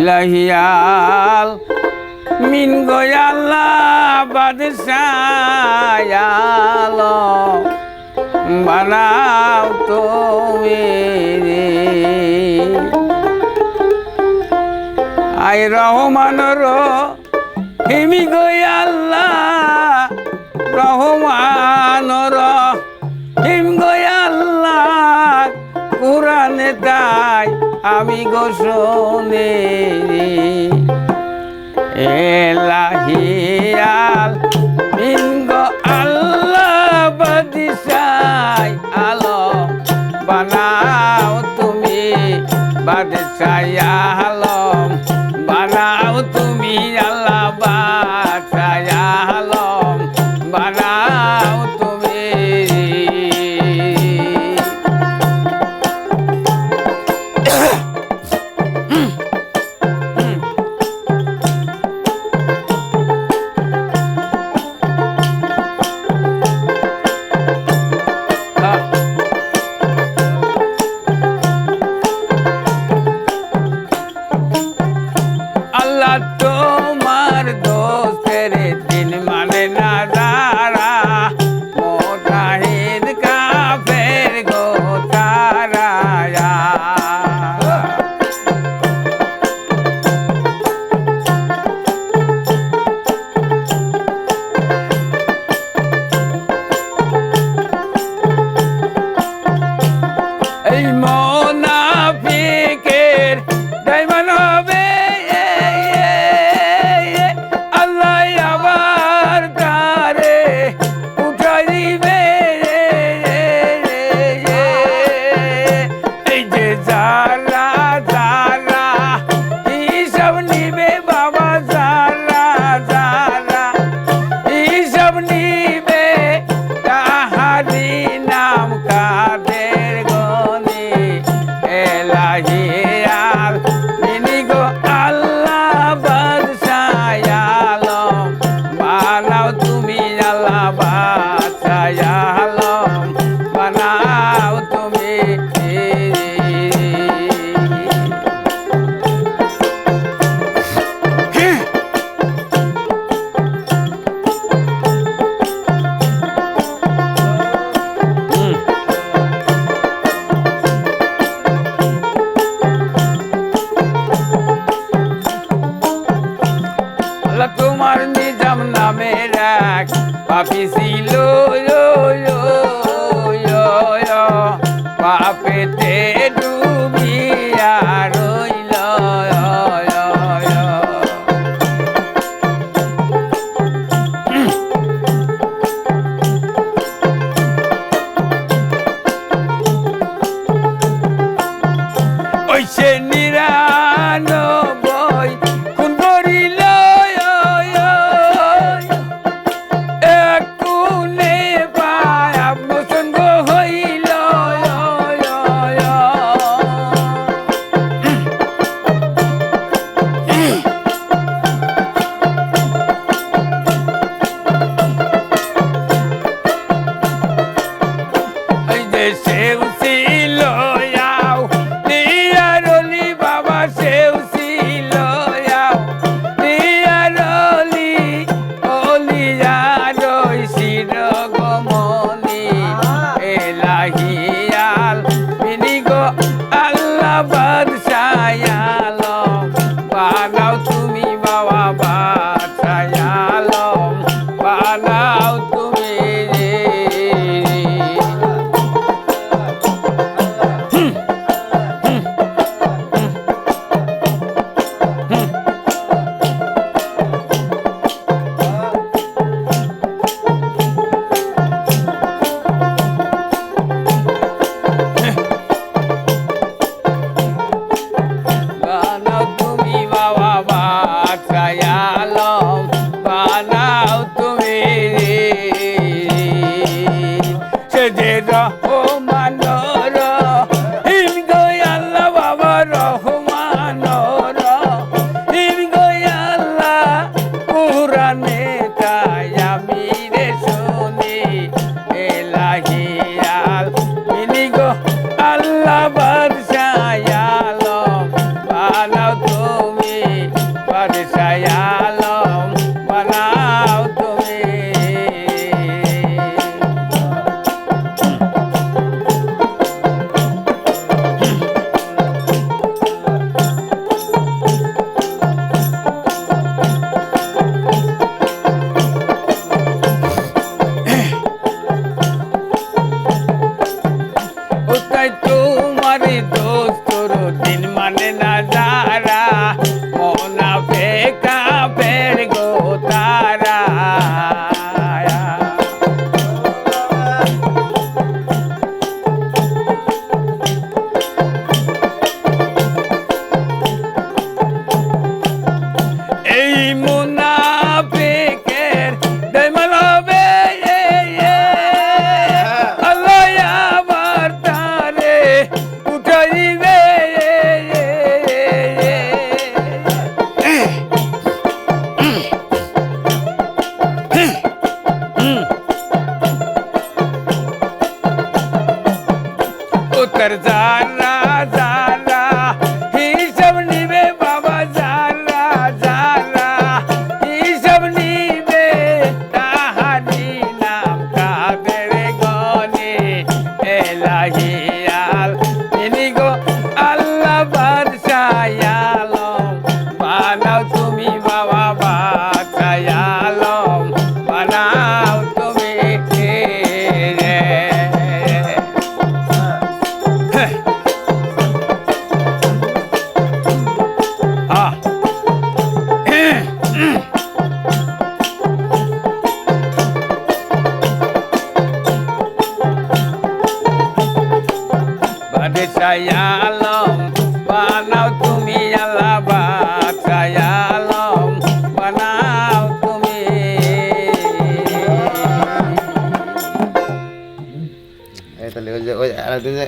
ইলাহিয়াল মিন গয়াল্লা বাদশায়াল। বানাও তুমি আই রহমানর রহিমি গয়াল্লা কোরআনে তাই আমি গোসনে এলাহি আল ইঙ্গ আল্লাহ বাদিশাই আলো বানাও তুমি বাদশাই আলো পাপেতে ডুবিয়া রইল ওই Abade বানাও তুমি বাবা। അതിന്